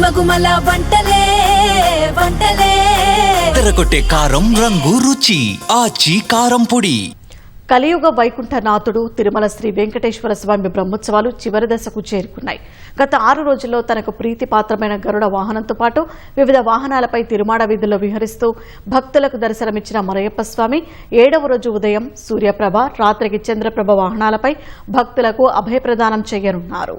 గుమగుమల వంటలే వంటలే. తెరకొట్టే కారం రంగు రుచి ఆచి కారం పొడి. కలియుగ వైకుంఠనాథుడు తిరుమల శ్రీ వెంకటేశ్వర స్వామి బ్రహ్మోత్సవాలు చివరి దశకు చేరుకున్నాయి. గత ఆరు రోజుల్లో తనకు ప్రీతిపాత్రమైన గరుడ వాహనంతో పాటు వివిధ వాహనాలపై తిరుమాడ వీధుల్లో విహరిస్తూ భక్తులకు దర్శనమిచ్చిన మరయ్యప్ప స్వామి ఏడవ రోజు ఉదయం సూర్యప్రభ రాత్రికి చంద్రప్రభ వాహనాలపై భక్తులకు అభయప్రదానం చేయనున్నారు.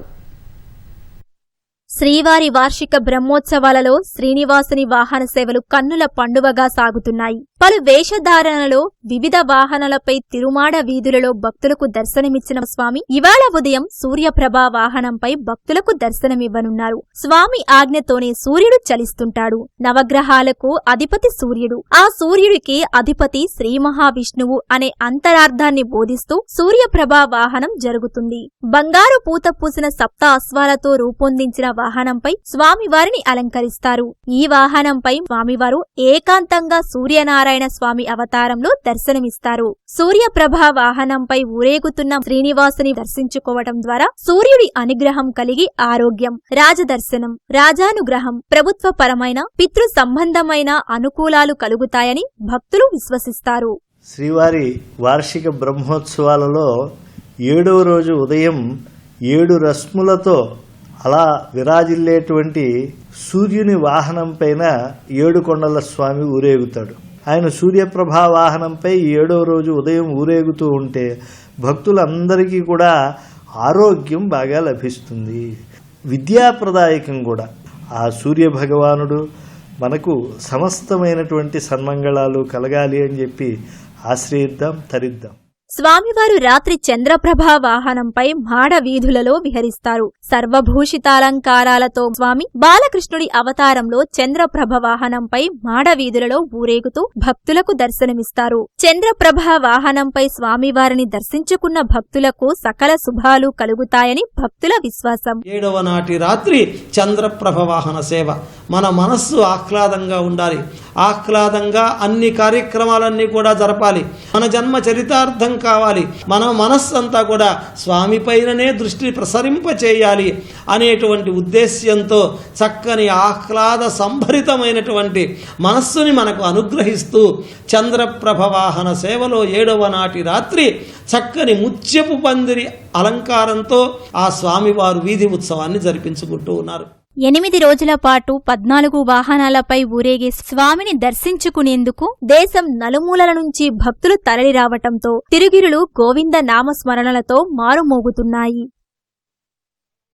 శ్రీవారి వార్షిక బ్రహ్మోత్సవాలలో శ్రీనివాసుని వాహన సేవలు కన్నుల పండువగా సాగుతున్నాయి. పలు వేషధారణలో వివిధ వాహనాలపై తిరుమాడ వీధులలో భక్తులకు దర్శనమిచ్చిన స్వామి ఇవాళ ఉదయం సూర్యప్రభ వాహనంపై భక్తులకు దర్శనమివ్వనున్నారు. స్వామి ఆజ్ఞతోనే సూర్యుడు చలిస్తుంటాడు. నవగ్రహాలకు అధిపతి సూర్యుడు. ఆ సూర్యుడికి అధిపతి శ్రీ మహావిష్ణువు అనే అంతరార్థాన్ని బోధిస్తూ సూర్యప్రభ వాహనం జరుగుతుంది. బంగారు పూత పూసిన సప్త అశ్వాలతో రూపొందించిన వాహనంపై స్వామివారిని అలంకరిస్తారు. ఈ వాహనంపై స్వామివారు ఏకాంతంగా సూర్యనారాయణ స్వామి అవతారంలో దర్శనమిస్తారు. సూర్యప్రభ వాహనంపై ఊరేగుతున్న శ్రీనివాసుని దర్శించుకోవటం ద్వారా సూర్యుడి అనుగ్రహం కలిగి ఆరోగ్యం రాజదర్శనం రాజానుగ్రహం ప్రభుత్వపరమైన పితృ సంబంధమైన అనుకూలాలు కలుగుతాయని భక్తులు విశ్వసిస్తారు. శ్రీవారి వార్షిక బ్రహ్మోత్సవాలలో ఏడవ రోజు ఉదయం ఏడు రస్ములతో అలా విరాజిల్లేటువంటి సూర్యుని వాహనం పైన ఏడుకొండల స్వామి ఊరేగుతాడు. ఆయన సూర్యప్రభా వాహనంపై ఏడవ రోజు ఉదయం ఊరేగుతూ ఉంటే భక్తులందరికీ కూడా ఆరోగ్యం బాగా లభిస్తుంది. విద్యాప్రదాయకం కూడా. ఆ సూర్య భగవానుడు మనకు సమస్తమైనటువంటి సన్మంగళాలు కలగాలి అని చెప్పి ఆశ్రయిద్దాం తరిద్దాం. స్వామివారు రాత్రి చంద్రప్రభ వాహనంపై మాడ వీధులలో విహరిస్తారు. సర్వభూషితాలంకారాలతో స్వామి బాలకృష్ణుడి అవతారంలో చంద్రప్రభ వాహనంపై మాడ వీధులలో ఊరేగుతూ భక్తులకు దర్శనమిస్తారు. చంద్రప్రభ వాహనంపై స్వామివారిని దర్శించుకున్న భక్తులకు సకల శుభాలు కలుగుతాయని భక్తుల విశ్వాసం. ఏడవ నాటి రాత్రి చంద్రప్రభ వాహన సేవ. మన మనస్సు ఆహ్లాదంగా ఉండాలి. ఆహ్లాదంగా అన్ని కార్యక్రమాలన్నీ కూడా జరపాలి. మన జన్మ చరితార్థం కావాలి. మన మనస్సు అంతా కూడా స్వామి పైననే దృష్టి ప్రసరింప చేయాలి అనేటువంటి ఉద్దేశ్యంతో చక్కని ఆహ్లాద సంభరితమైనటువంటి మనస్సుని మనకు అనుగ్రహిస్తూ చంద్రప్రభ వాహన సేవలో ఏడవ నాటి రాత్రి చక్కని ముత్యపు పందిరి అలంకారంతో ఆ స్వామివారు వీధి ఉత్సవాన్ని జరిపించుకుంటూ ఉన్నారు. ఎనిమిది రోజుల పాటు పద్నాలుగు వాహనాలపై ఊరేగే స్వామిని దర్శించుకునేందుకు దేశం నలుమూలల నుంచి భక్తులు తరలిరావటంతో తిరుగిరులు గోవింద నామస్మరణలతో మారుమోగుతున్నాయి.